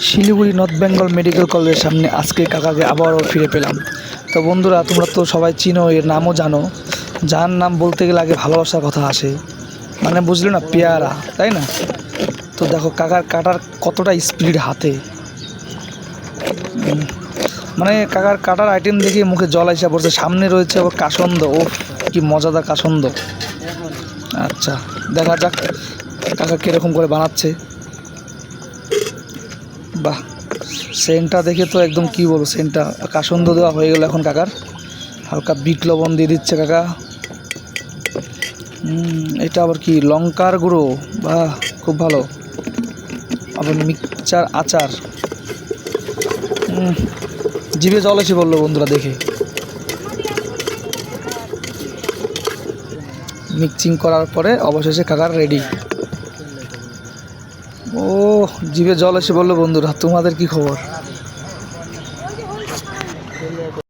Siliguri north Bengal medical কলেজের সামনে আজকে কাকাকে আবারও ফিরে পেলাম। তো বন্ধুরা, তোমরা তো সবাই চিনো, এর নামও জানো। যার নাম বলতে গেলে আগে ভালোবাসার কথা আসে। মানে বুঝলে না, পেয়ারা, তাই না? তো দেখো, কাকার কাটার কতটা স্পিড হাতে। মানে কাকার কাটার আইটেম দেখে মুখে জল আইসা পড়ছে। সামনে রয়েছে আবার কাসন্দ ও কি মজাদার কাসন্দ। আচ্ছা দেখা যাক কাকা কীরকম করে বানাচ্ছে। বাহ, সেন্টটা দেখে তো একদম কি বলব, সেন্টটা। কাসন্দ দেওয়া হয়ে গেল এখন কাকার। হালকা বিট লবণ দিয়ে দিচ্ছে কাকা। এটা আবার কি, লঙ্কার গুঁড়ো? বাহ, খুব ভালো। আবার মিক্সচার আচার। জিভে জল এসে বলল বন্ধুরা, দেখে। মিক্সিং করার পরে অবশেষে কাকার রেডি। ও জিভে জল এসে বলল বন্ধুরা তোমাদের কি খবর?